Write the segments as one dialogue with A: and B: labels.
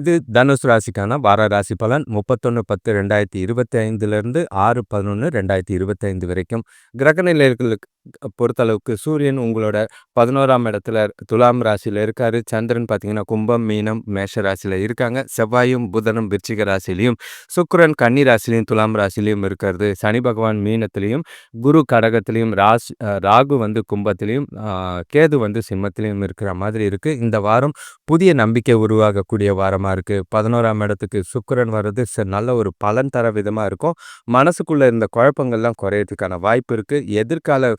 A: இது தனுசு ராசிக்கான வார ராசி பலன். முப்பத்தொன்று பத்து ரெண்டாயிரத்தி இருபத்தி ஐந்துலேருந்து ஆறு பதினொன்று ரெண்டாயிரத்தி இருபத்தி ஐந்து வரைக்கும். கிரக நிலைகளுக்கு பொறுத்தளவுக்கு சூரியன் உங்களோட பதினோராம் இடத்துல துலாம் ராசியில் இருக்கார். சந்திரன் பார்த்தீங்கன்னா கும்பம் மீனம் மேஷ ராசியில் இருக்காங்க. செவ்வாயும் புதனும் விருச்சிக ராசிலையும் சுக்கரன் கன்னி ராசிலையும் துலாம் ராசிலையும் இருக்கிறது. சனி பகவான் மீனத்திலையும் குரு கடகத்திலையும் ராஸ் ராகு வந்து கும்பத்திலையும் கேது வந்து சிம்மத்திலையும் இருக்கிற மாதிரி இருக்குது இந்த வாரம் புதிய நம்பிக்கை உருவாகக்கூடிய வாரமாக விதமாக இருக்குது பதினோராம் இடத்துக்கு சுக்கரன் வர்றது நல்ல ஒரு பலன் தர விதமாக இருக்கும். மனசுக்குள்ளே இருந்த குழப்பங்கள்லாம் குறையிறதுக்கான வாய்ப்பு இருக்குது எதிர்கால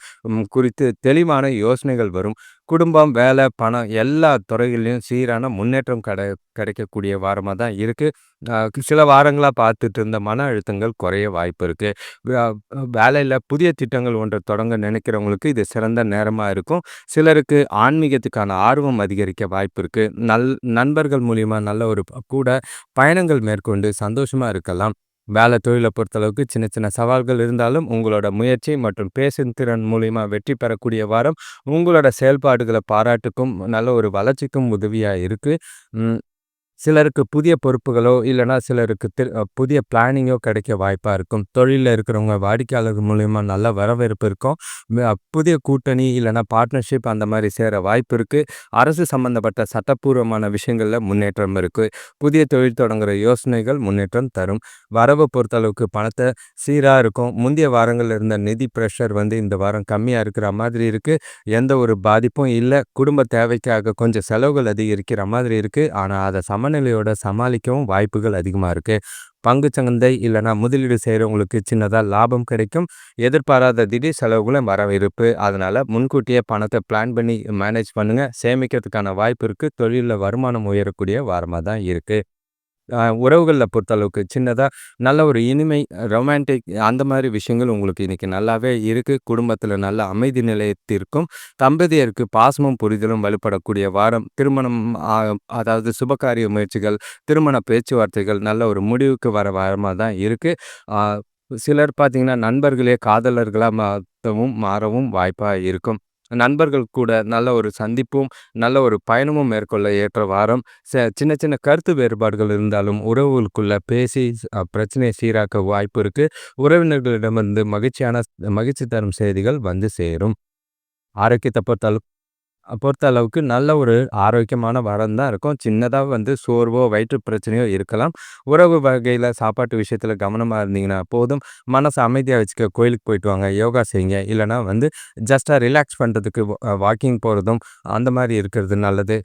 A: குறித்து தெளிவான யோசனைகள் வரும். குடும்பம் வேலை பணம் எல்லா துறைகள்லையும் சீரான முன்னேற்றம் கிடை கிடைக்கக்கூடிய வாரமாக தான் இருக்குது சில வாரங்களாக பார்த்துட்டு இருந்த மன அழுத்தங்கள் குறைய வாய்ப்பு இருக்குது வேலையில் புதிய திட்டங்கள் ஒன்றை தொடங்க நினைக்கிறவங்களுக்கு இது சிறந்த நேரமாக இருக்கும். சிலருக்கு ஆன்மீகத்துக்கான ஆர்வம் அதிகரிக்க வாய்ப்பு இருக்குது நல் நண்பர்கள் மூலிமா நல்ல ஒரு கூட பயணங்கள் மேற்கொண்டு சந்தோஷமாக இருக்கலாம். வேலை தொழிலை பொறுத்தளவுக்கு சின்ன சின்ன சவால்கள் இருந்தாலும் உங்களோட முயற்சி மற்றும் பேசும் திறன் மூலிமா வெற்றி பெறக்கூடிய வாரம் உங்களோட செயல்பாடுகளை பாராட்டுக்கும் நல்ல ஒரு வளர்ச்சிக்கும் உதவியாக இருக்குது சிலருக்கு புதிய பொறுப்புகளோ இல்லைனா சிலருக்கு புதிய பிளானிங்கோ கிடைக்க வாய்ப்பாக இருக்கும். தொழிலில் இருக்கிறவங்க வாடிக்கையாளர்கள் மூலயமா நல்ல வரவேற்பு இருக்கும். புதிய கூட்டணி இல்லைனா பார்ட்னர்ஷிப் அந்த மாதிரி சேர வாய்ப்பு இருக்குது அரசு சம்மந்தப்பட்ட சட்டப்பூர்வமான விஷயங்களில் முன்னேற்றம் இருக்குது புதிய தொழில் தொடங்குகிற யோசனைகள் முன்னேற்றம் தரும். வரவை பொறுத்தளவுக்கு பணத்தை சீராக இருக்கும். முந்தைய வாரங்களில் இருந்த நிதி ப்ரெஷர் வந்து இந்த வாரம் கம்மியாக இருக்கிற மாதிரி இருக்குது எந்த ஒரு பாதிப்பும் இல்லை. குடும்ப தேவைக்காக கொஞ்சம் செலவுகள் அதிகரிக்கிற மாதிரி இருக்குது ஆனால் அதை சம சமநிலையோட சமாளிக்கவும் வாய்ப்புகள் அதிகமாக இருக்குது பங்கு சந்தை இல்லைனா முதலீடு செய்கிறவங்களுக்கு சின்னதாக லாபம் கிடைக்கும். எதிர்பாராத திடீர் செலவுகளும் வரவிருப்பு அதனால் முன்கூட்டியே பணத்தை பிளான் பண்ணி மேனேஜ் பண்ணுங்கள் சேமிக்கிறதுக்கான வாய்ப்பு இருக்குது தொழிலில் வருமானம் உயரக்கூடிய வாரமாக தான் இருக்குது உறவுகளில் பொறுத்தளவுக்கு சின்னதாக நல்ல ஒரு இனிமை ரொமான்டிக் அந்த மாதிரி விஷயங்கள் உங்களுக்கு இன்றைக்கி நல்லாவே இருக்குது குடும்பத்தில் நல்ல அமைதி நிலையத்திற்கும் தம்பதியருக்கு பாசமும் புரிதலும் வலுப்படக்கூடிய வாரம். திருமணம் அதாவது சுபகாரிய முயற்சிகள் திருமண பேச்சுவார்த்தைகள் நல்ல ஒரு முடிவுக்கு வர வாரமாக தான் இருக்குது சிலர் பார்த்திங்கன்னா நண்பர்களே காதலர்களாக மாற்றவும் மாறவும் வாய்ப்பாக இருக்கும். நண்பர்கள் கூட நல்ல ஒரு சந்திப்பும் நல்ல ஒரு பயணமும் மேற்கொள்ள ஏற்ற வாரம். சின்ன சின்ன கருத்து வேறுபாடுகள் இருந்தாலும் உறவுகளுக்குள்ள பேசி பிரச்சனையை சீராக்க வாய்ப்பு இருக்குது உறவினர்களிடமிருந்து மகிழ்ச்சியான மகிழ்ச்சி தரும் செய்திகள் வந்து சேரும். ஆரோக்கியத்தை பொறுத்தளவு பொறுத்த அளவுக்கு நல்ல ஒரு ஆரோக்கியமான வாரம் தான் இருக்கும். சின்னதாக வந்து சோர்வோ வயிற்று பிரச்சனையோ இருக்கலாம். உறவு வகையில் சாப்பாட்டு விஷயத்தில் கவனமாக இருந்தீங்கன்னா போதும். மனசை அமைதியாக வச்சுக்க கோயிலுக்கு போயிட்டு வாங்க யோகா செய்யுங்க. இல்லைனா வந்து ஜஸ்ட்டாக ரிலாக்ஸ் பண்ணுறதுக்கு வாக்கிங் போகிறதும் அந்த மாதிரி இருக்கிறது நல்லது.